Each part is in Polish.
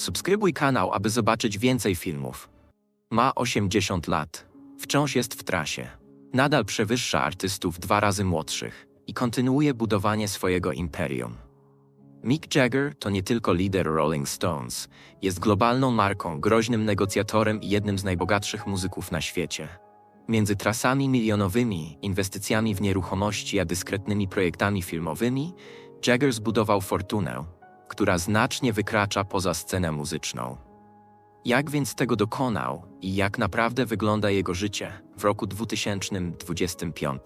Subskrybuj kanał, aby zobaczyć więcej filmów. Ma 80 lat. Wciąż jest w trasie. Nadal przewyższa artystów dwa razy młodszych i kontynuuje budowanie swojego imperium. Mick Jagger to nie tylko lider Rolling Stones, jest globalną marką, groźnym negocjatorem i jednym z najbogatszych muzyków na świecie. Między trasami milionowymi, inwestycjami w nieruchomości a dyskretnymi projektami filmowymi, Jagger zbudował fortunę, która znacznie wykracza poza scenę muzyczną. Jak więc tego dokonał i jak naprawdę wygląda jego życie w roku 2025?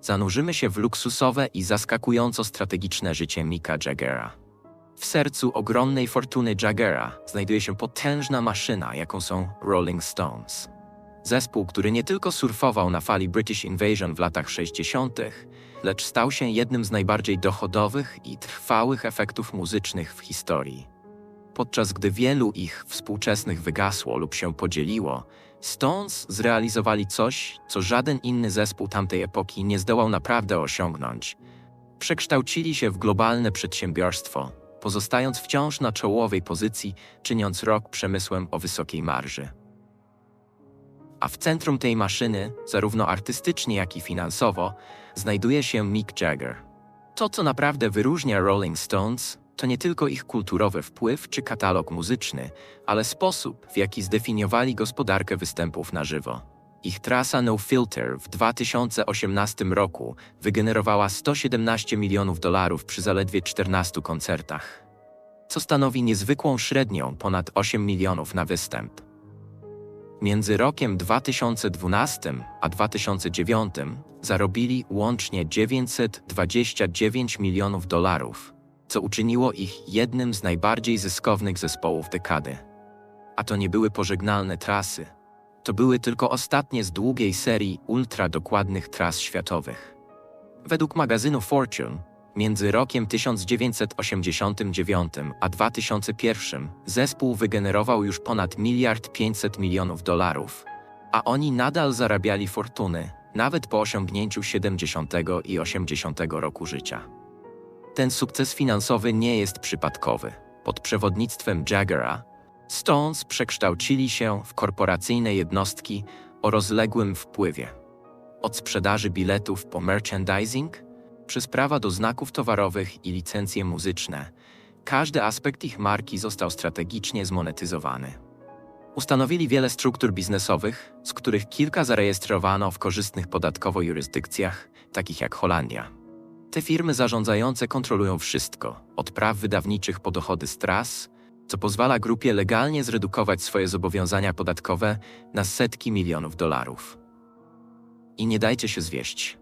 Zanurzymy się w luksusowe i zaskakująco strategiczne życie Micka Jaggera. W sercu ogromnej fortuny Jaggera znajduje się potężna maszyna, jaką są Rolling Stones. Zespół, który nie tylko surfował na fali British Invasion w latach 60., lecz stał się jednym z najbardziej dochodowych i trwałych efektów muzycznych w historii. Podczas gdy wielu ich współczesnych wygasło lub się podzieliło, Stones zrealizowali coś, co żaden inny zespół tamtej epoki nie zdołał naprawdę osiągnąć. Przekształcili się w globalne przedsiębiorstwo, pozostając wciąż na czołowej pozycji, czyniąc rok przemysłem o wysokiej marży. A w centrum tej maszyny, zarówno artystycznie, jak i finansowo, znajduje się Mick Jagger. To, co naprawdę wyróżnia Rolling Stones, to nie tylko ich kulturowy wpływ czy katalog muzyczny, ale sposób, w jaki zdefiniowali gospodarkę występów na żywo. Ich trasa No Filter w 2018 roku wygenerowała 117 milionów dolarów przy zaledwie 14 koncertach, co stanowi niezwykłą średnią ponad 8 milionów na występ. Między rokiem 2012 a 2009 zarobili łącznie 929 milionów dolarów, co uczyniło ich jednym z najbardziej zyskownych zespołów dekady. A to nie były pożegnalne trasy. To były tylko ostatnie z długiej serii ultra dokładnych tras światowych. Według magazynu Fortune, między rokiem 1989 a 2001 zespół wygenerował już ponad miliard 500 milionów dolarów, a oni nadal zarabiali fortuny, nawet po osiągnięciu 70 i 80 roku życia. Ten sukces finansowy nie jest przypadkowy. Pod przewodnictwem Jaggera, Stones przekształcili się w korporacyjne jednostki o rozległym wpływie. Od sprzedaży biletów po merchandising, przez prawa do znaków towarowych i licencje muzyczne, każdy aspekt ich marki został strategicznie zmonetyzowany. Ustanowili wiele struktur biznesowych, z których kilka zarejestrowano w korzystnych podatkowo jurysdykcjach, takich jak Holandia. Te firmy zarządzające kontrolują wszystko, od praw wydawniczych po dochody z tras, co pozwala grupie legalnie zredukować swoje zobowiązania podatkowe na setki milionów dolarów. I nie dajcie się zwieść.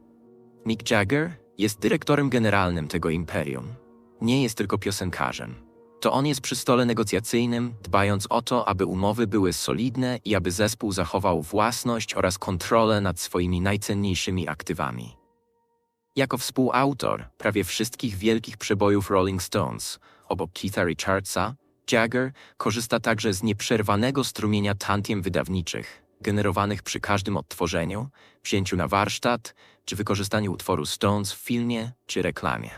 Mick Jagger jest dyrektorem generalnym tego imperium. Nie jest tylko piosenkarzem. To on jest przy stole negocjacyjnym, dbając o to, aby umowy były solidne i aby zespół zachował własność oraz kontrolę nad swoimi najcenniejszymi aktywami. Jako współautor prawie wszystkich wielkich przebojów Rolling Stones, obok Keitha Richardsa, Jagger korzysta także z nieprzerwanego strumienia tantiem wydawniczych, generowanych przy każdym odtworzeniu, wzięciu na warsztat czy wykorzystaniu utworu Stones w filmie czy reklamie.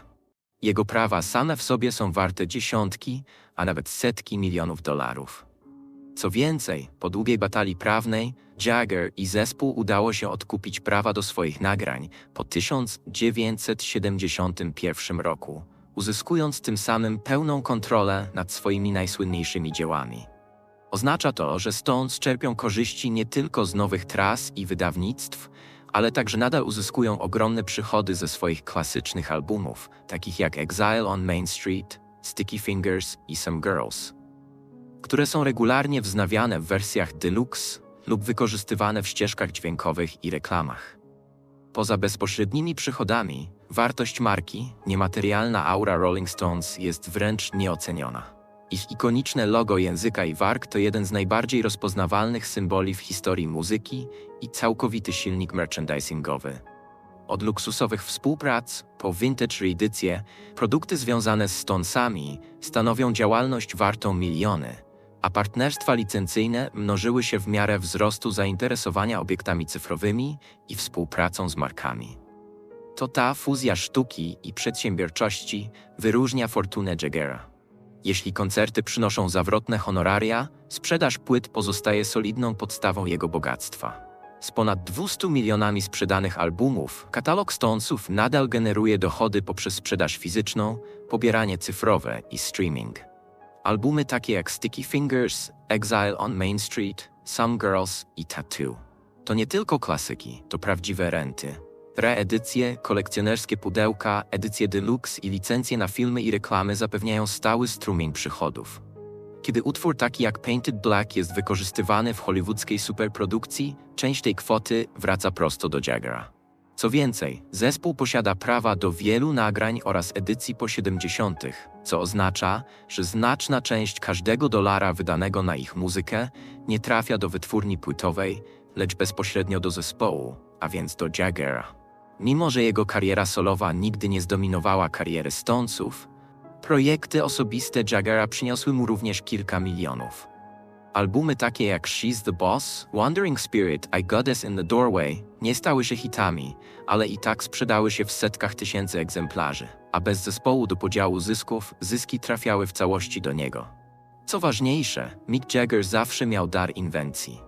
Jego prawa same w sobie są warte dziesiątki, a nawet setki milionów dolarów. Co więcej, po długiej batalii prawnej, Jagger i zespół udało się odkupić prawa do swoich nagrań po 1971 roku, uzyskując tym samym pełną kontrolę nad swoimi najsłynniejszymi dziełami. Oznacza to, że Stones czerpią korzyści nie tylko z nowych tras i wydawnictw, ale także nadal uzyskują ogromne przychody ze swoich klasycznych albumów, takich jak Exile on Main Street, Sticky Fingers i Some Girls, które są regularnie wznawiane w wersjach deluxe lub wykorzystywane w ścieżkach dźwiękowych i reklamach. Poza bezpośrednimi przychodami, wartość marki, niematerialna aura Rolling Stones jest wręcz nieoceniona. Ich ikoniczne logo języka i warg to jeden z najbardziej rozpoznawalnych symboli w historii muzyki i całkowity silnik merchandisingowy. Od luksusowych współprac po vintage reedycje, produkty związane z Stonesami stanowią działalność wartą miliony, a partnerstwa licencyjne mnożyły się w miarę wzrostu zainteresowania obiektami cyfrowymi i współpracą z markami. To ta fuzja sztuki i przedsiębiorczości wyróżnia fortunę Jaggera. Jeśli koncerty przynoszą zawrotne honoraria, sprzedaż płyt pozostaje solidną podstawą jego bogactwa. Z ponad 200 milionami sprzedanych albumów, katalog Stonesów nadal generuje dochody poprzez sprzedaż fizyczną, pobieranie cyfrowe i streaming. Albumy takie jak Sticky Fingers, Exile on Main Street, Some Girls i Tattoo. To nie tylko klasyki, to prawdziwe renty. Reedycje, kolekcjonerskie pudełka, edycje deluxe i licencje na filmy i reklamy zapewniają stały strumień przychodów. Kiedy utwór taki jak Painted Black jest wykorzystywany w hollywoodzkiej superprodukcji, część tej kwoty wraca prosto do Jaggera. Co więcej, zespół posiada prawa do wielu nagrań oraz edycji po 70., co oznacza, że znaczna część każdego dolara wydanego na ich muzykę nie trafia do wytwórni płytowej, lecz bezpośrednio do zespołu, a więc do Jaggera. Mimo, że jego kariera solowa nigdy nie zdominowała kariery Stonesów, projekty osobiste Jaggera przyniosły mu również kilka milionów. Albumy takie jak She's the Boss, Wandering Spirit, I Goddess in the Doorway nie stały się hitami, ale i tak sprzedały się w setkach tysięcy egzemplarzy, a bez zespołu do podziału zysków, zyski trafiały w całości do niego. Co ważniejsze, Mick Jagger zawsze miał dar inwencji.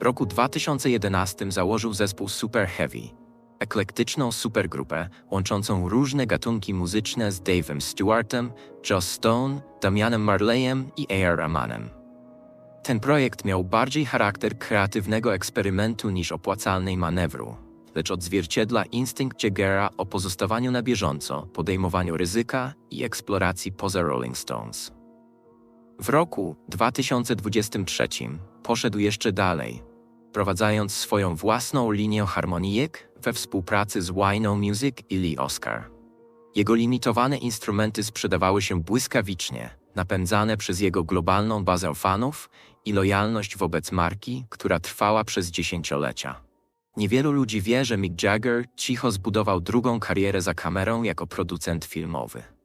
W roku 2011 założył zespół Super Heavy, eklektyczną supergrupę łączącą różne gatunki muzyczne z Dave'em Stewartem, Joss Stone, Damianem Marleyem i A.R. Rahmanem. Ten projekt miał bardziej charakter kreatywnego eksperymentu niż opłacalnej manewru, lecz odzwierciedla instynkt Jaggera o pozostawaniu na bieżąco, podejmowaniu ryzyka i eksploracji poza Rolling Stones. W roku 2023 poszedł jeszcze dalej, wprowadzając swoją własną linię harmonijek we współpracy z Wino Music i Lee Oscar. Jego limitowane instrumenty sprzedawały się błyskawicznie, napędzane przez jego globalną bazę fanów i lojalność wobec marki, która trwała przez dziesięciolecia. Niewielu ludzi wie, że Mick Jagger cicho zbudował drugą karierę za kamerą jako producent filmowy.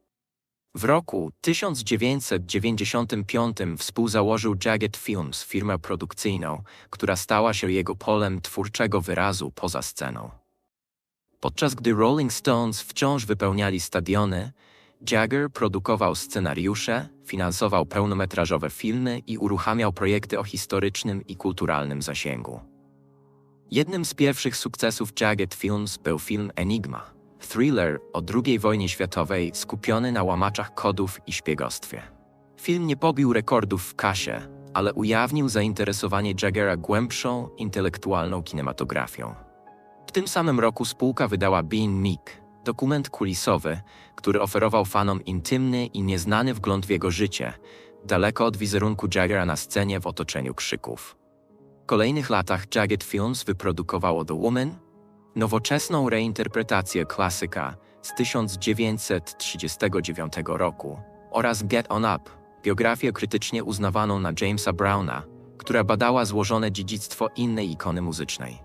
W roku 1995 współzałożył Jagged Films, firmę produkcyjną, która stała się jego polem twórczego wyrazu poza sceną. Podczas gdy Rolling Stones wciąż wypełniali stadiony, Jagger produkował scenariusze, finansował pełnometrażowe filmy i uruchamiał projekty o historycznym i kulturalnym zasięgu. Jednym z pierwszych sukcesów Jagged Films był film Enigma, thriller o II wojnie światowej skupiony na łamaczach kodów i szpiegostwie. Film nie pobił rekordów w kasie, ale ujawnił zainteresowanie Jaggera głębszą, intelektualną kinematografią. W tym samym roku spółka wydała Being Meek, dokument kulisowy, który oferował fanom intymny i nieznany wgląd w jego życie, daleko od wizerunku Jaggera na scenie w otoczeniu krzyków. W kolejnych latach Jagged Films wyprodukowało The Woman, nowoczesną reinterpretację klasyka z 1939 roku oraz Get On Up, biografię krytycznie uznawaną na Jamesa Browna, która badała złożone dziedzictwo innej ikony muzycznej.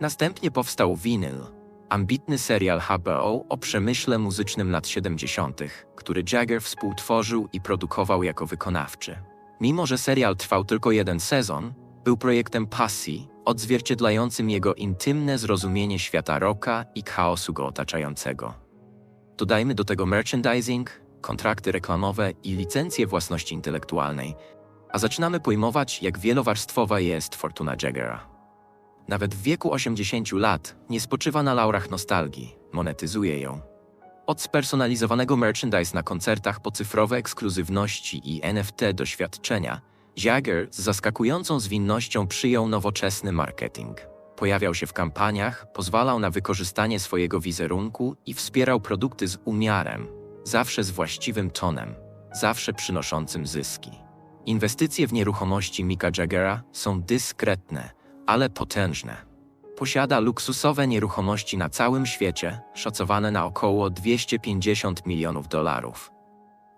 Następnie powstał Vinyl, ambitny serial HBO o przemyśle muzycznym lat 70., który Jagger współtworzył i produkował jako wykonawczy. Mimo, że serial trwał tylko jeden sezon, był projektem pasji, odzwierciedlającym jego intymne zrozumienie świata rocka i chaosu go otaczającego. Dodajmy do tego merchandising, kontrakty reklamowe i licencje własności intelektualnej, a zaczynamy pojmować, jak wielowarstwowa jest fortuna Jaggera. Nawet w wieku 80 lat nie spoczywa na laurach nostalgii, monetyzuje ją. Od spersonalizowanego merchandise na koncertach po cyfrowe ekskluzywności i NFT doświadczenia, Jagger z zaskakującą zwinnością przyjął nowoczesny marketing. Pojawiał się w kampaniach, pozwalał na wykorzystanie swojego wizerunku i wspierał produkty z umiarem, zawsze z właściwym tonem, zawsze przynoszącym zyski. Inwestycje w nieruchomości Mika Jaggera są dyskretne, ale potężne. Posiada luksusowe nieruchomości na całym świecie, szacowane na około 250 milionów dolarów.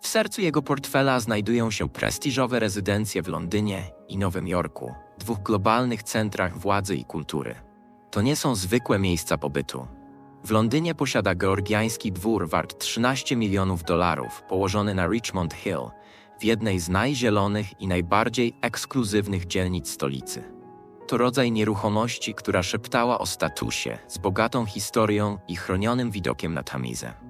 W sercu jego portfela znajdują się prestiżowe rezydencje w Londynie i Nowym Jorku, dwóch globalnych centrach władzy i kultury. To nie są zwykłe miejsca pobytu. W Londynie posiada georgiański dwór wart 13 milionów dolarów, położony na Richmond Hill, w jednej z najzielonych i najbardziej ekskluzywnych dzielnic stolicy. To rodzaj nieruchomości, która szeptała o statusie, z bogatą historią i chronionym widokiem na Tamizę.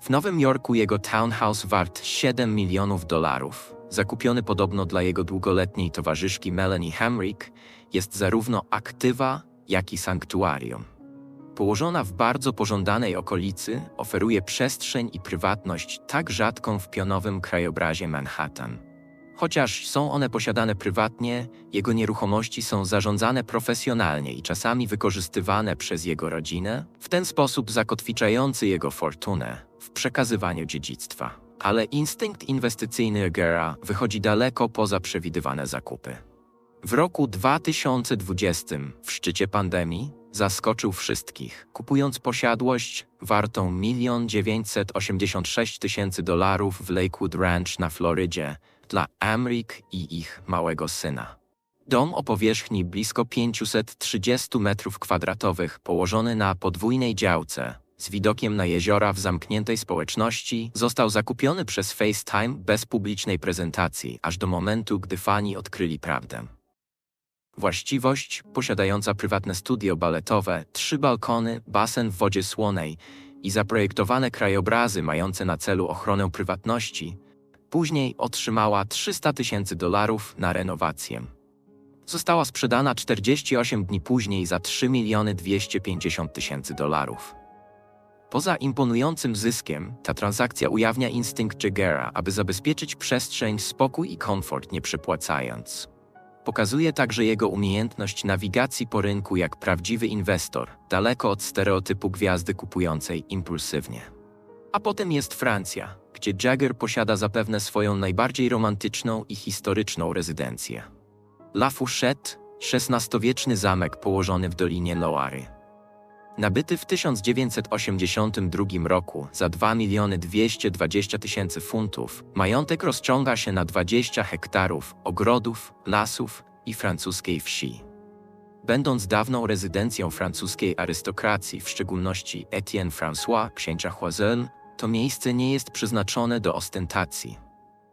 W Nowym Jorku jego townhouse wart 7 milionów dolarów, zakupiony podobno dla jego długoletniej towarzyszki Melanie Hamrick, jest zarówno aktywa, jak i sanktuarium. Położona w bardzo pożądanej okolicy, oferuje przestrzeń i prywatność tak rzadką w pionowym krajobrazie Manhattan. Chociaż są one posiadane prywatnie, jego nieruchomości są zarządzane profesjonalnie i czasami wykorzystywane przez jego rodzinę, w ten sposób zakotwiczający jego fortunę w przekazywaniu dziedzictwa. Ale instynkt inwestycyjny Gera wychodzi daleko poza przewidywane zakupy. W roku 2020, w szczycie pandemii, zaskoczył wszystkich, kupując posiadłość wartą 1 986 tysięcy dolarów w Lakewood Ranch na Florydzie dla Amrik i ich małego syna. Dom o powierzchni blisko 530 metrów kwadratowych, położony na podwójnej działce, z widokiem na jeziora w zamkniętej społeczności, został zakupiony przez FaceTime bez publicznej prezentacji, aż do momentu, gdy fani odkryli prawdę. Właściwość, posiadająca prywatne studio baletowe, trzy balkony, basen w wodzie słonej i zaprojektowane krajobrazy mające na celu ochronę prywatności, później otrzymała 300 tysięcy dolarów na renowację. Została sprzedana 48 dni później za 3 miliony 250 tysięcy dolarów. Poza imponującym zyskiem, ta transakcja ujawnia instynkt Jagera, aby zabezpieczyć przestrzeń, spokój i komfort nie przepłacając. Pokazuje także jego umiejętność nawigacji po rynku jak prawdziwy inwestor, daleko od stereotypu gwiazdy kupującej impulsywnie. A potem jest Francja, gdzie Jagger posiada zapewne swoją najbardziej romantyczną i historyczną rezydencję. La Fourchette, XVI-wieczny zamek położony w Dolinie Loary. Nabyty w 1982 roku za 2 miliony 220 tysięcy funtów, majątek rozciąga się na 20 hektarów ogrodów, lasów i francuskiej wsi. Będąc dawną rezydencją francuskiej arystokracji, w szczególności Etienne François, księcia Choiseul, to miejsce nie jest przeznaczone do ostentacji.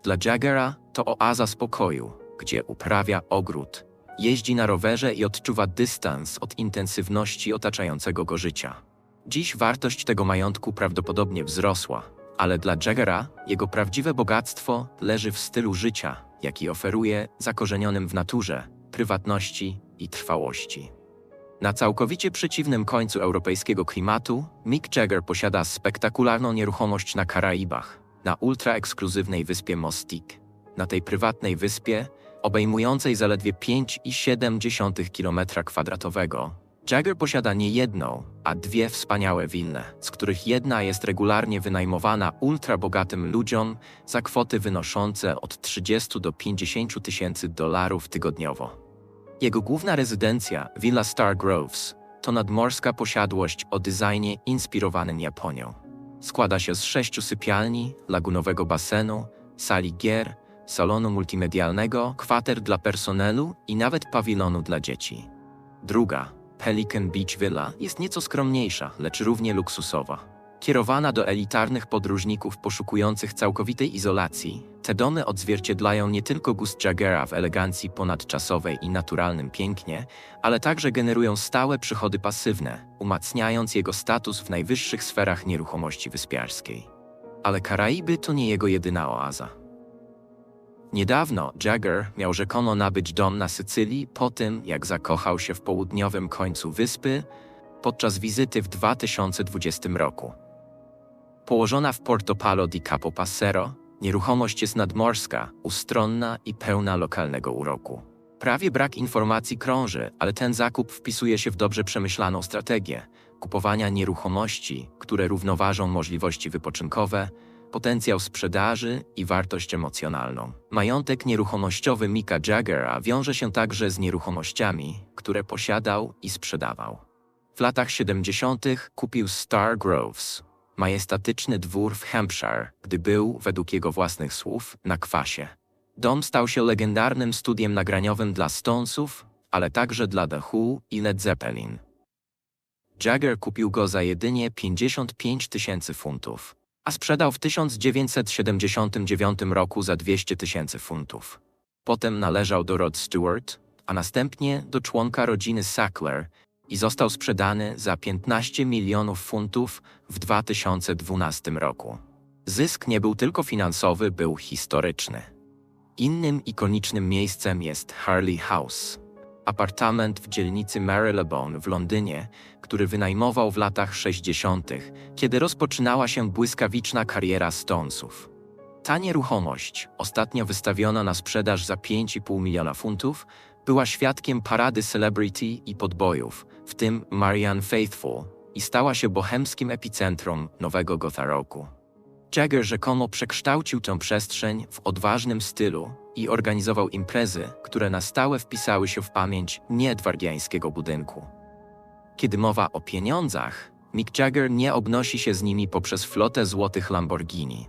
Dla Jaggera to oaza spokoju, gdzie uprawia ogród, jeździ na rowerze i odczuwa dystans od intensywności otaczającego go życia. Dziś wartość tego majątku prawdopodobnie wzrosła, ale dla Jaggera jego prawdziwe bogactwo leży w stylu życia, jaki oferuje zakorzenionym w naturze, prywatności i trwałości. Na całkowicie przeciwnym końcu europejskiego klimatu, Mick Jagger posiada spektakularną nieruchomość na Karaibach, na ultraekskluzywnej wyspie Mostik. Na tej prywatnej wyspie, obejmującej zaledwie 5,7 km2, Jagger posiada nie jedną, a dwie wspaniałe wilne, z których jedna jest regularnie wynajmowana ultrabogatym ludziom za kwoty wynoszące od 30 do 50 tysięcy dolarów tygodniowo. Jego główna rezydencja, Villa Star Groves, to nadmorska posiadłość o designie inspirowanym Japonią. Składa się z sześciu sypialni, lagunowego basenu, sali gier, salonu multimedialnego, kwater dla personelu i nawet pawilonu dla dzieci. Druga, Pelican Beach Villa, jest nieco skromniejsza, lecz równie luksusowa. Kierowana do elitarnych podróżników poszukujących całkowitej izolacji, te domy odzwierciedlają nie tylko gust Jaggera w elegancji ponadczasowej i naturalnym pięknie, ale także generują stałe przychody pasywne, umacniając jego status w najwyższych sferach nieruchomości wyspiarskiej. Ale Karaiby to nie jego jedyna oaza. Niedawno Jagger miał rzekomo nabyć dom na Sycylii po tym, jak zakochał się w południowym końcu wyspy podczas wizyty w 2020 roku. Położona w Porto Palo di Capo Passero, nieruchomość jest nadmorska, ustronna i pełna lokalnego uroku. Prawie brak informacji krąży, ale ten zakup wpisuje się w dobrze przemyślaną strategię kupowania nieruchomości, które równoważą możliwości wypoczynkowe, potencjał sprzedaży i wartość emocjonalną. Majątek nieruchomościowy Mika Jaggera wiąże się także z nieruchomościami, które posiadał i sprzedawał. W latach 70. kupił Star Groves, majestatyczny dwór w Hampshire, gdy był, według jego własnych słów, na kwasie. Dom stał się legendarnym studiem nagraniowym dla Stonesów, ale także dla The Who i Led Zeppelin. Jagger kupił go za jedynie 55 tysięcy funtów, a sprzedał w 1979 roku za 200 tysięcy funtów. Potem należał do Rod Stewart, a następnie do członka rodziny Sackler, i został sprzedany za 15 milionów funtów w 2012 roku. Zysk nie był tylko finansowy, był historyczny. Innym ikonicznym miejscem jest Harley House, apartament w dzielnicy Marylebone w Londynie, który wynajmował w latach 60., kiedy rozpoczynała się błyskawiczna kariera Stonesów. Ta nieruchomość, ostatnio wystawiona na sprzedaż za 5,5 miliona funtów, była świadkiem parady celebrity i podbojów, w tym Marianne Faithfull, i stała się bohemskim epicentrum nowego Gotha roku. Jagger rzekomo przekształcił tę przestrzeń w odważnym stylu i organizował imprezy, które na stałe wpisały się w pamięć nieedwardiańskiego budynku. Kiedy mowa o pieniądzach, Mick Jagger nie obnosi się z nimi poprzez flotę złotych Lamborghini.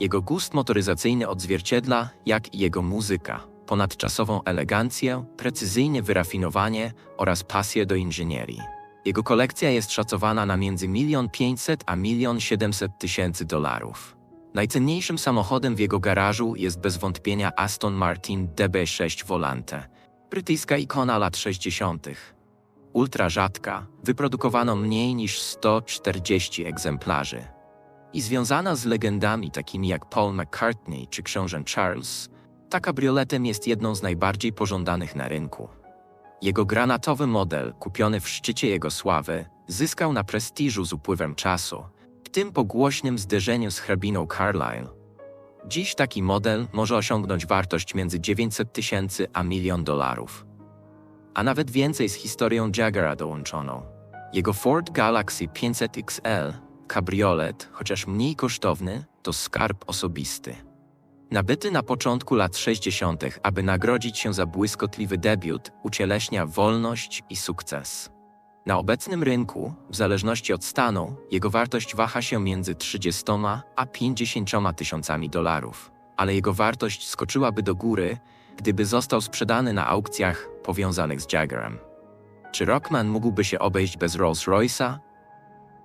Jego gust motoryzacyjny odzwierciedla, jak i jego muzyka, ponadczasową elegancję, precyzyjne wyrafinowanie oraz pasję do inżynierii. Jego kolekcja jest szacowana na między 1 500 a 1 700 tysięcy dolarów. Najcenniejszym samochodem w jego garażu jest bez wątpienia Aston Martin DB6 Volante, brytyjska ikona lat 60. Ultra rzadka, wyprodukowano mniej niż 140 egzemplarzy. I związana z legendami takimi jak Paul McCartney czy książę Charles, ta kabrioletem jest jedną z najbardziej pożądanych na rynku. Jego granatowy model, kupiony w szczycie jego sławy, zyskał na prestiżu z upływem czasu, w tym po głośnym zderzeniu z hrabiną Carlyle. Dziś taki model może osiągnąć wartość między 900 tysięcy a milion dolarów. A nawet więcej z historią Jaguara dołączoną. Jego Ford Galaxy 500 XL, kabriolet, chociaż mniej kosztowny, to skarb osobisty. Nabyty na początku lat 60., aby nagrodzić się za błyskotliwy debiut, ucieleśnia wolność i sukces. Na obecnym rynku, w zależności od stanu, jego wartość waha się między 30 a 50 tysiącami dolarów, ale jego wartość skoczyłaby do góry, gdyby został sprzedany na aukcjach powiązanych z Jaggerem. Czy Rockman mógłby się obejść bez Rolls-Royce'a?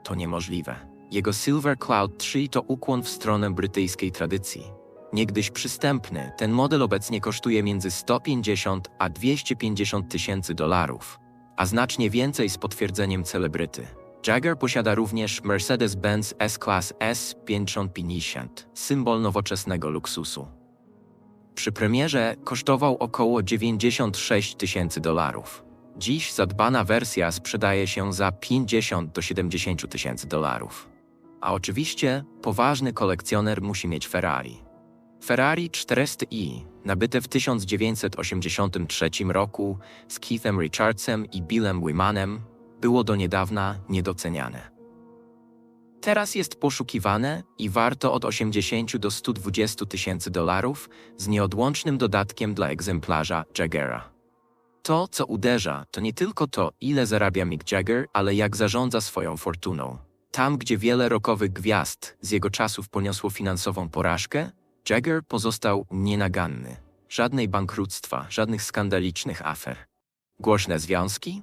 To niemożliwe. Jego Silver Cloud 3 to ukłon w stronę brytyjskiej tradycji. Niegdyś przystępny, ten model obecnie kosztuje między 150 a 250 tysięcy dolarów, a znacznie więcej z potwierdzeniem celebryty. Jagger posiada również Mercedes-Benz S-Class S550, symbol nowoczesnego luksusu. Przy premierze kosztował około 96 tysięcy dolarów. Dziś zadbana wersja sprzedaje się za 50 do 70 tysięcy dolarów. A oczywiście poważny kolekcjoner musi mieć Ferrari. Ferrari 400i, nabyte w 1983 roku z Keithem Richardsem i Billem Wymanem, było do niedawna niedoceniane. Teraz jest poszukiwane i warto od 80 do 120 tysięcy dolarów z nieodłącznym dodatkiem dla egzemplarza Jaggera. To, co uderza, to nie tylko to, ile zarabia Mick Jagger, ale jak zarządza swoją fortuną. Tam, gdzie wiele rokowych gwiazd z jego czasów poniosło finansową porażkę, Jagger pozostał nienaganny. Żadnej bankructwa, żadnych skandalicznych afer. Głośne związki?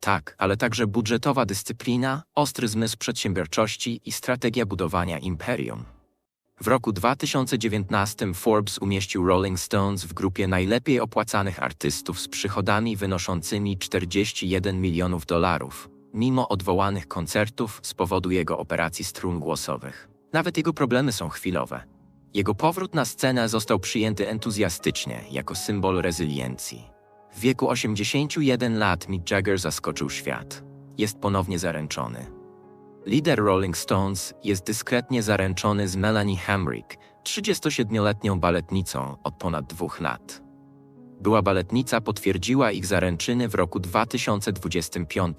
Tak, ale także budżetowa dyscyplina, ostry zmysł przedsiębiorczości i strategia budowania imperium. W roku 2019 Forbes umieścił Rolling Stones w grupie najlepiej opłacanych artystów z przychodami wynoszącymi 41 milionów dolarów, mimo odwołanych koncertów z powodu jego operacji strun głosowych. Nawet jego problemy są chwilowe. Jego powrót na scenę został przyjęty entuzjastycznie jako symbol rezyliencji. W wieku 81 lat Mick Jagger zaskoczył świat. Jest ponownie zaręczony. Lider Rolling Stones jest dyskretnie zaręczony z Melanie Hamrick, 37-letnią baletnicą od ponad dwóch lat. Była baletnica potwierdziła ich zaręczyny w roku 2025,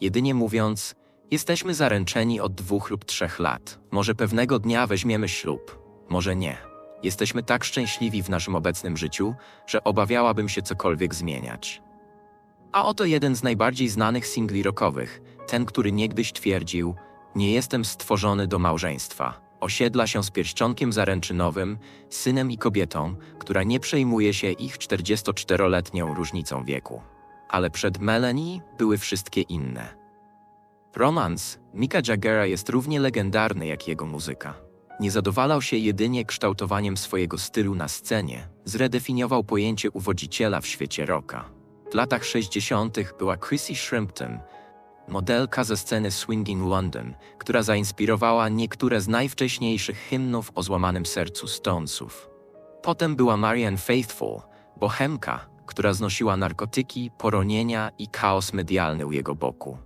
jedynie mówiąc, jesteśmy zaręczeni od dwóch lub trzech lat. Może pewnego dnia weźmiemy ślub, może nie. Jesteśmy tak szczęśliwi w naszym obecnym życiu, że obawiałabym się cokolwiek zmieniać. A oto jeden z najbardziej znanych singli rockowych, ten, który niegdyś twierdził: Nie jestem stworzony do małżeństwa. Osiedla się z pierścionkiem zaręczynowym, synem i kobietą, która nie przejmuje się ich 44-letnią różnicą wieku. Ale przed Melanie były wszystkie inne. Romans Mika Jaggera jest równie legendarny jak jego muzyka. Nie zadowalał się jedynie kształtowaniem swojego stylu na scenie, zredefiniował pojęcie uwodziciela w świecie rocka. W latach 60. była Chrissy Shrimpton, modelka ze sceny Swinging London, która zainspirowała niektóre z najwcześniejszych hymnów o złamanym sercu Stonesów. Potem była Marianne Faithfull, bohemka, która znosiła narkotyki, poronienia i chaos medialny u jego boku.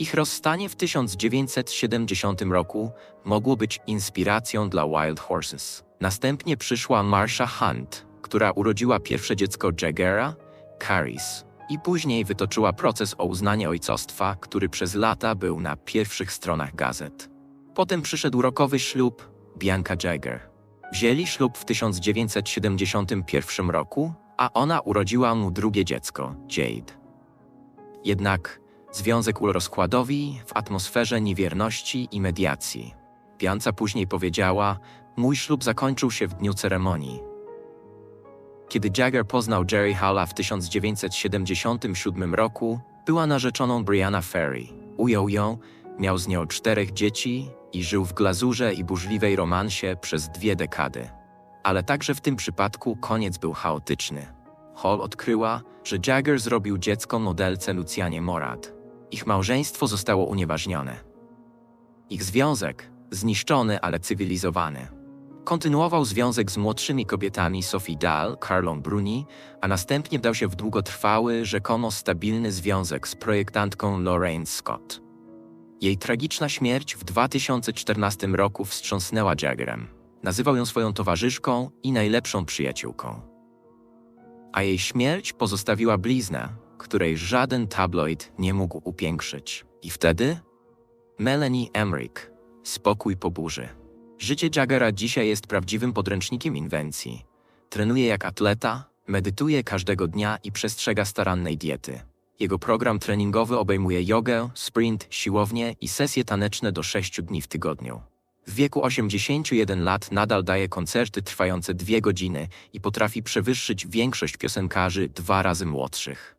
Ich rozstanie w 1970 roku mogło być inspiracją dla Wild Horses. Następnie przyszła Marsha Hunt, która urodziła pierwsze dziecko Jaggera, Caris, i później wytoczyła proces o uznanie ojcostwa, który przez lata był na pierwszych stronach gazet. Potem przyszedł rokowy ślub Bianca Jagger. Wzięli ślub w 1971 roku, a ona urodziła mu drugie dziecko, Jade. Jednak związek uległ rozkładowi w atmosferze niewierności i mediacji. Bianca później powiedziała, mój ślub zakończył się w dniu ceremonii. Kiedy Jagger poznał Jerry Halla w 1977 roku, była narzeczoną Brianna Ferry. Ujął ją, miał z nią czterech dzieci i żył w glazurze i burzliwej romansie przez dwie dekady. Ale także w tym przypadku koniec był chaotyczny. Hall odkryła, że Jagger zrobił dziecko modelce Lucianie Morad. Ich małżeństwo zostało unieważnione. Ich związek zniszczony, ale cywilizowany. Kontynuował związek z młodszymi kobietami Sophie Dahl, Carlą Bruni, a następnie wdał się w długotrwały, rzekomo stabilny związek z projektantką Lorraine Scott. Jej tragiczna śmierć w 2014 roku wstrząsnęła Jaggerem. Nazywał ją swoją towarzyszką i najlepszą przyjaciółką. A jej śmierć pozostawiła bliznę, której żaden tabloid nie mógł upiększyć. I wtedy? Melanie Emmerich. Spokój po burzy. Życie Jaggera dzisiaj jest prawdziwym podręcznikiem inwencji. Trenuje jak atleta, medytuje każdego dnia i przestrzega starannej diety. Jego program treningowy obejmuje jogę, sprint, siłownię i sesje taneczne do 6 dni w tygodniu. W wieku 81 lat nadal daje koncerty trwające dwie godziny i potrafi przewyższyć większość piosenkarzy dwa razy młodszych.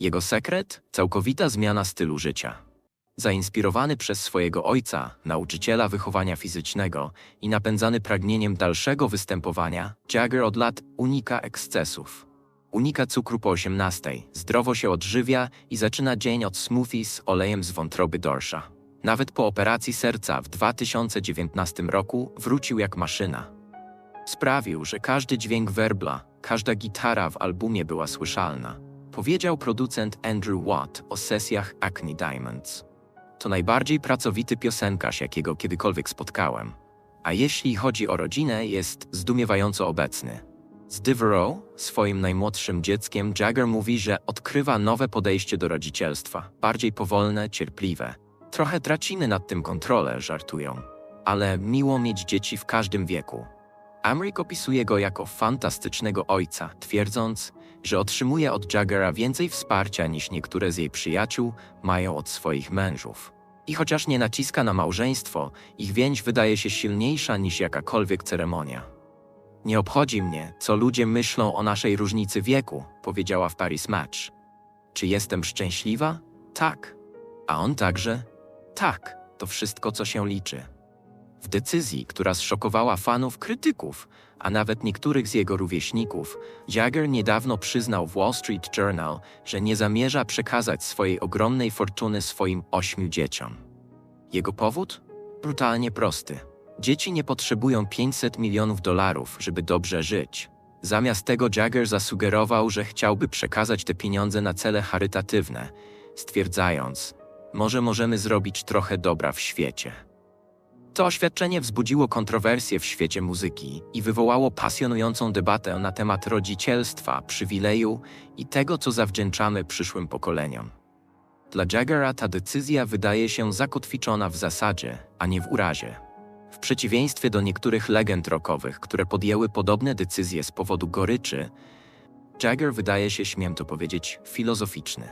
Jego sekret? Całkowita zmiana stylu życia. Zainspirowany przez swojego ojca, nauczyciela wychowania fizycznego i napędzany pragnieniem dalszego występowania, Jagger od lat unika ekscesów. Unika cukru po 18, zdrowo się odżywia i zaczyna dzień od smoothie z olejem z wątroby dorsza. Nawet po operacji serca w 2019 roku wrócił jak maszyna. Sprawił, że każdy dźwięk werbla, każda gitara w albumie była słyszalna. Powiedział producent Andrew Watt o sesjach Acne Diamonds. To najbardziej pracowity piosenkarz, jakiego kiedykolwiek spotkałem. A jeśli chodzi o rodzinę, jest zdumiewająco obecny. Z Devereaux, swoim najmłodszym dzieckiem, Jagger mówi, że odkrywa nowe podejście do rodzicielstwa, bardziej powolne, cierpliwe. Trochę tracimy nad tym kontrolę, żartują. Ale miło mieć dzieci w każdym wieku. Amrik opisuje go jako fantastycznego ojca, twierdząc, że otrzymuje od Jaggera więcej wsparcia niż niektóre z jej przyjaciół mają od swoich mężów. I chociaż nie naciska na małżeństwo, ich więź wydaje się silniejsza niż jakakolwiek ceremonia. Nie obchodzi mnie, co ludzie myślą o naszej różnicy wieku, powiedziała w Paris Match. Czy jestem szczęśliwa? Tak. A on także? Tak, to wszystko, co się liczy. W decyzji, która zszokowała fanów krytyków, a nawet niektórych z jego rówieśników, Jagger niedawno przyznał w Wall Street Journal, że nie zamierza przekazać swojej ogromnej fortuny swoim ośmiu dzieciom. Jego powód? Brutalnie prosty. Dzieci nie potrzebują 500 milionów dolarów, żeby dobrze żyć. Zamiast tego Jagger zasugerował, że chciałby przekazać te pieniądze na cele charytatywne, stwierdzając, może możemy zrobić trochę dobra w świecie. To oświadczenie wzbudziło kontrowersje w świecie muzyki i wywołało pasjonującą debatę na temat rodzicielstwa, przywileju i tego, co zawdzięczamy przyszłym pokoleniom. Dla Jaggera ta decyzja wydaje się zakotwiczona w zasadzie, a nie w urazie. W przeciwieństwie do niektórych legend rockowych, które podjęły podobne decyzje z powodu goryczy, Jagger wydaje się, śmiem to powiedzieć, filozoficzny.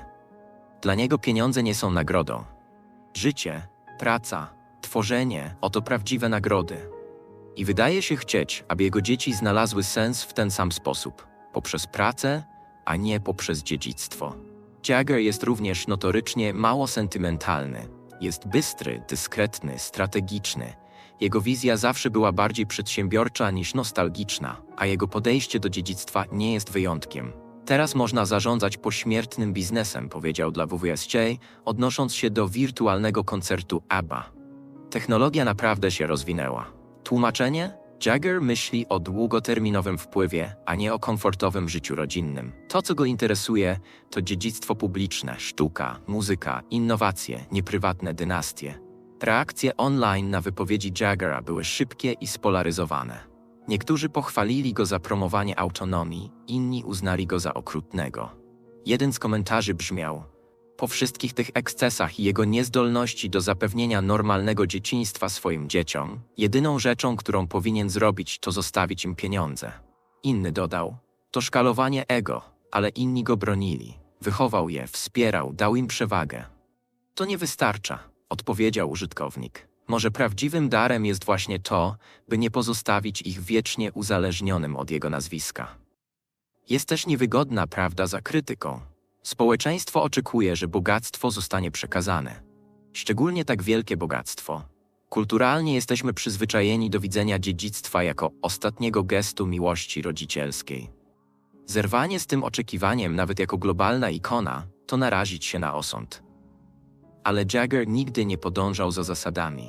Dla niego pieniądze nie są nagrodą. Życie, praca, tworzenie oto prawdziwe nagrody. I wydaje się chcieć, aby jego dzieci znalazły sens w ten sam sposób poprzez pracę, a nie poprzez dziedzictwo. Jagger jest również notorycznie mało sentymentalny. Jest bystry, dyskretny, strategiczny. Jego wizja zawsze była bardziej przedsiębiorcza niż nostalgiczna, a jego podejście do dziedzictwa nie jest wyjątkiem. Teraz można zarządzać pośmiertnym biznesem, powiedział dla WWSJ, odnosząc się do wirtualnego koncertu ABBA. Technologia naprawdę się rozwinęła. Tłumaczenie? Jagger myśli o długoterminowym wpływie, a nie o komfortowym życiu rodzinnym. To, co go interesuje, to dziedzictwo publiczne, sztuka, muzyka, innowacje, nieprywatne dynastie. Reakcje online na wypowiedzi Jaggera były szybkie i spolaryzowane. Niektórzy pochwalili go za promowanie autonomii, inni uznali go za okrutnego. Jeden z komentarzy brzmiał: Po wszystkich tych ekscesach i jego niezdolności do zapewnienia normalnego dzieciństwa swoim dzieciom, jedyną rzeczą, którą powinien zrobić, to zostawić im pieniądze. Inny dodał: To szkalowanie ego, ale inni go bronili. Wychował je, wspierał, dał im przewagę. To nie wystarcza, odpowiedział użytkownik. Może prawdziwym darem jest właśnie to, by nie pozostawić ich wiecznie uzależnionym od jego nazwiska. Jest też niewygodna prawda za krytyką. Społeczeństwo oczekuje, że bogactwo zostanie przekazane. Szczególnie tak wielkie bogactwo. Kulturalnie jesteśmy przyzwyczajeni do widzenia dziedzictwa jako ostatniego gestu miłości rodzicielskiej. Zerwanie z tym oczekiwaniem, nawet jako globalna ikona, to narazić się na osąd. Ale Jagger nigdy nie podążał za zasadami.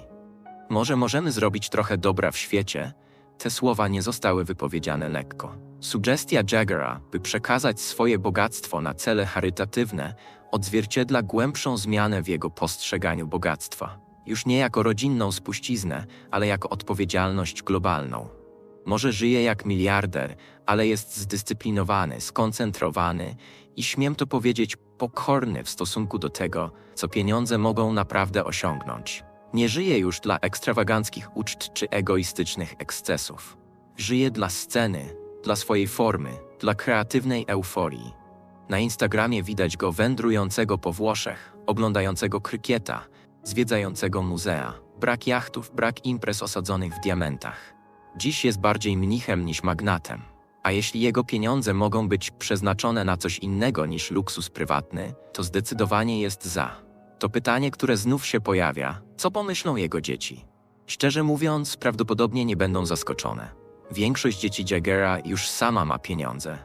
Może możemy zrobić trochę dobra w świecie? Te słowa nie zostały wypowiedziane lekko. Sugestia Jaggera, by przekazać swoje bogactwo na cele charytatywne, odzwierciedla głębszą zmianę w jego postrzeganiu bogactwa. Już nie jako rodzinną spuściznę, ale jako odpowiedzialność globalną. Może żyje jak miliarder, ale jest zdyscyplinowany, skoncentrowany i śmiem to powiedzieć, pokorny w stosunku do tego, co pieniądze mogą naprawdę osiągnąć. Nie żyje już dla ekstrawaganckich uczt czy egoistycznych ekscesów. Żyje dla sceny, dla swojej formy, dla kreatywnej euforii. Na Instagramie widać go wędrującego po Włoszech, oglądającego krykieta, zwiedzającego muzea. Brak jachtów, brak imprez osadzonych w diamentach. Dziś jest bardziej mnichem niż magnatem. A jeśli jego pieniądze mogą być przeznaczone na coś innego niż luksus prywatny, to zdecydowanie jest za. To pytanie, które znów się pojawia: co pomyślą jego dzieci? Szczerze mówiąc, prawdopodobnie nie będą zaskoczone. Większość dzieci Jaggera już sama ma pieniądze.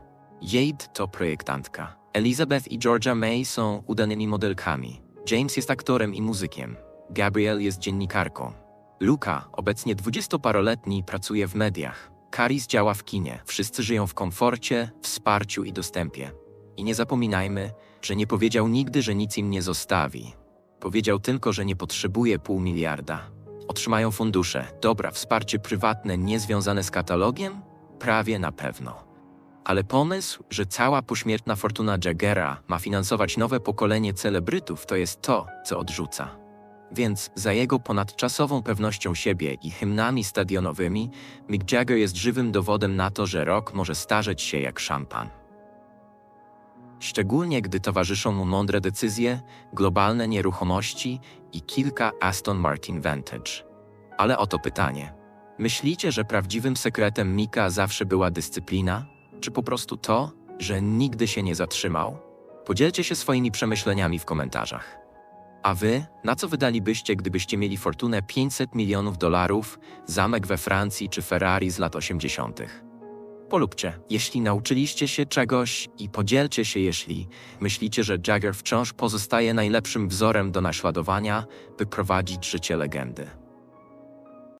Jade to projektantka. Elizabeth i Georgia May są udanymi modelkami. James jest aktorem i muzykiem. Gabrielle jest dziennikarką. Luka, obecnie dwudziestoparoletni, pracuje w mediach. Karis działa w kinie. Wszyscy żyją w komforcie, wsparciu i dostępie. I nie zapominajmy, że nie powiedział nigdy, że nic im nie zostawi. Powiedział tylko, że nie potrzebuje pół miliarda. Otrzymają fundusze, dobra, wsparcie prywatne niezwiązane z katalogiem? Prawie na pewno. Ale pomysł, że cała pośmiertna fortuna Jaggera ma finansować nowe pokolenie celebrytów, to jest to, co odrzuca. Więc za jego ponadczasową pewnością siebie i hymnami stadionowymi, Mick Jagger jest żywym dowodem na to, że rok może starzeć się jak szampan. Szczególnie gdy towarzyszą mu mądre decyzje, globalne nieruchomości i kilka Aston Martin Vantage. Ale oto pytanie. Myślicie, że prawdziwym sekretem Mika zawsze była dyscyplina? Czy po prostu to, że nigdy się nie zatrzymał? Podzielcie się swoimi przemyśleniami w komentarzach. A wy, na co wydalibyście, gdybyście mieli fortunę 500 milionów dolarów, zamek we Francji czy Ferrari z lat 80.? Polubcie, jeśli nauczyliście się czegoś i podzielcie się, jeśli myślicie, że Jagger wciąż pozostaje najlepszym wzorem do naśladowania, by prowadzić życie legendy.